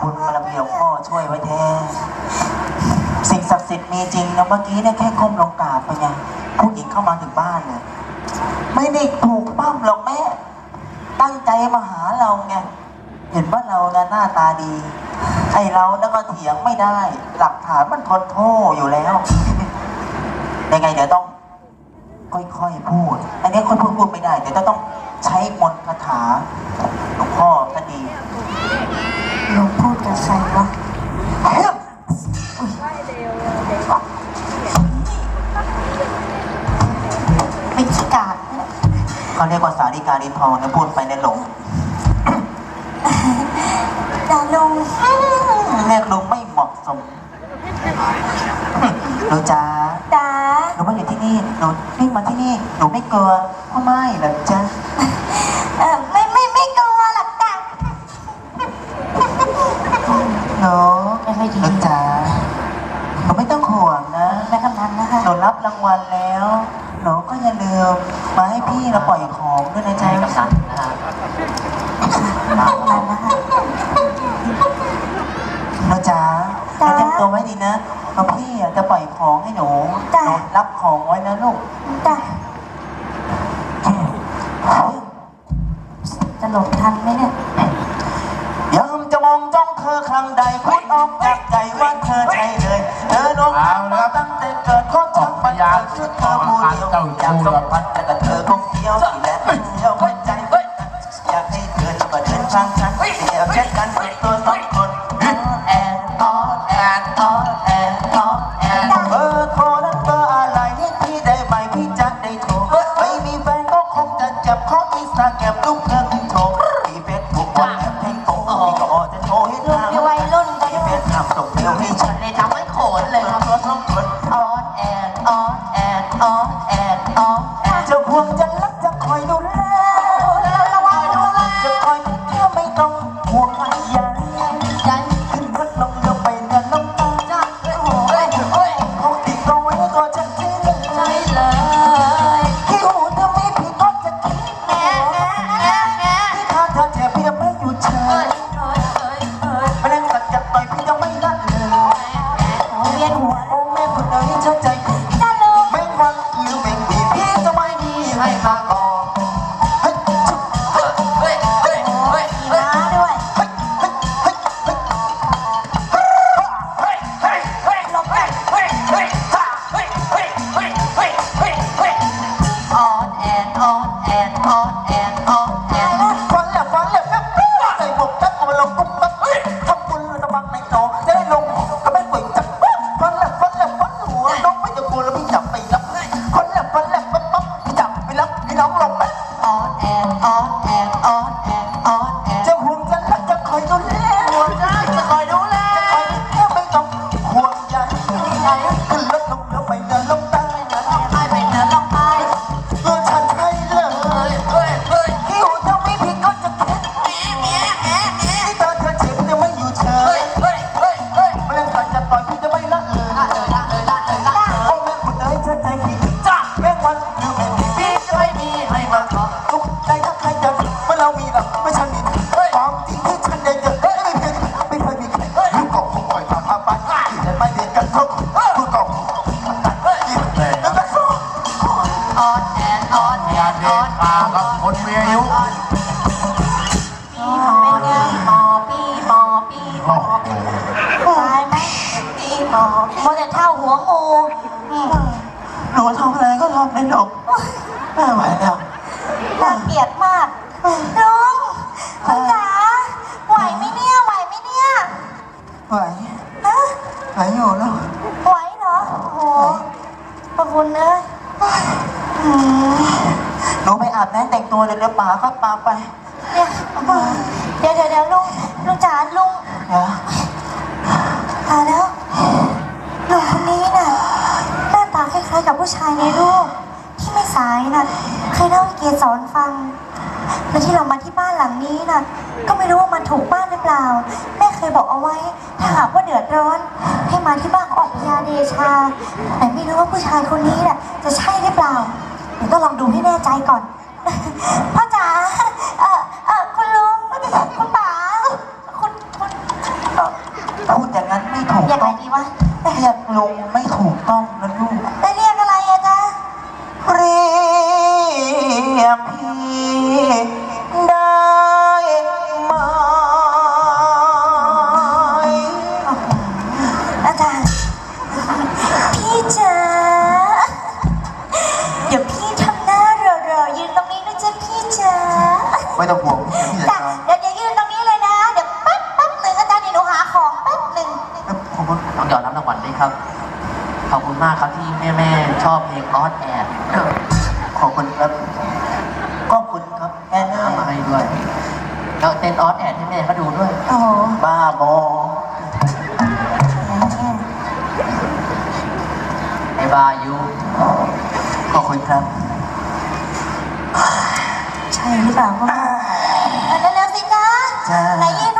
บุญบารมีหลวงพ่อช่วยไว้แท้ สิ่งศักดิ์สิทธิ์มีจริงนะเมื่อกี้เนี่ยแค่ก้มลงกราบไปไงผู้หญิงเข้ามาถึงบ้านเลยไม่ได้ถูกปั้มหรอกแม่ ตั้งใจมาหาเราไงเห็นว่าเรานะหน้าตาดี ไอเราแล้วก็เถียงไม่ได้ หลักฐานมันทนโทษอยู่แล้วยังไงเดี๋ยวต้อง ค่อยๆพูด อันนี้ค่อยพูดพูดไม่ได้ เดี๋ยวจะต้องใช้มนต์คาถาหลวงพ่อท่านดี ลุงพูดกับใครวะเป็นขี้กากเนี่ยเขาเรียกว่าสาริกาลินทองนะพูดไปในหลงดาลุงเรียกลุงไม่เหมาะสมหนูจ๋าดาหนูมาอยู่ที่นี่หนูวิ่งมาที่นี่หนูไม่กลัวพ่อไม่เหรอจ๊ะ นันนะคะหนูรับรางวัลแล้ว หนูก็อย่าลืมมาให้พี่เราปล่อยของด้วยนะจ๊ะแม่กำนันนะคะ หนูจ๋าหนูจ๊ะเตรียมตัวไว้ดีนะเพราะพี่อะจะปล่อยของให้หนูจ้ะ หนูรับของไว้นะลูก จ้ะจะหลบทันไหมเนี่ยยัง จะมองจ้องเธอครั้งใดพูดออกจากใจว่าเธอใช่เลยเธอลงเอาละครับ ตั้งแต่เกิดก็ช่างมันเกิดขึ้นเธอผู้เดียวอยากสัมผัสแต่กับเธอคงเดียวที่แหละเดียวไว้ใจอยากให้เธอมาเดินทางฉัน นออนแอนจะหวงจะ อะไรก็ทำไม่หนกไม่ไหวแล้วน่าเกลียดมากลุงคุณจ๋าไหวไหมเนี่ยไหวไหมเนี่ยไหวฮะไหวอยู่แล้วไหวเหรอโอ้โหขอบคุณนะอืมหนูไปอาบน้ำแต่งตัวเดี๋ยวป๋าก็ปาไปเนี่ยเดี๋ยวเดี๋ยวเดี๋ยวลุงลุงจ๋าลุงเดี๋ยวตายแล้วลุงคนนี้น่ะหน้าตาคล้ายๆกับผู้ ชายในรูป ที่ไม่สายน่ะเคยเล่าให้เกียรติสอนฟัง แล้วที่เรามาที่บ้านหลังนี้น่ะ ก็ไม่รู้ว่ามันถูกบ้านหรือเปล่า แม่เคยบอกเอาไว้ ถ้าหากว่าเดือดร้อน ให้มาที่บ้านออกยาเดชา แต่ไม่รู้ว่าผู้ชายคนนี้น่ะจะใช่หรือเปล่าเดี๋ยวก็ลองดูให้แน่ใจก่อน พ่อจ๋าเออเออคุณลุงคุณป๋าคุณคุณวะ เรียกลุงไม่ถูกต้องนะลูกแล้วเรียกอะไรอะ ไม่ต้องห่วงพี่จัดจ้ะการเดี๋ยวเดี๋ยวยืนตรงนี้เลยนะ เดี๋ยวแป๊บแป๊บหนึ่งอาจารย์เดี๋ยวหนูหาของแป๊บหนึ่งขอบคุณต้องยอมรับรางวัลด้วยครับ ขอบคุณมากครับที่แม่แม่ๆชอบเพลงออสแอดขอบคุณครับขอบคุณครับแม่น้ำมาให้ด้วยแล้วเต้นออสแอดให้แม่เขาดูด้วย โอ้โหบ้าบอไอ้บายูขอบคุณครับ ใช่หรือเปล่าก็ไม่รู้ เอา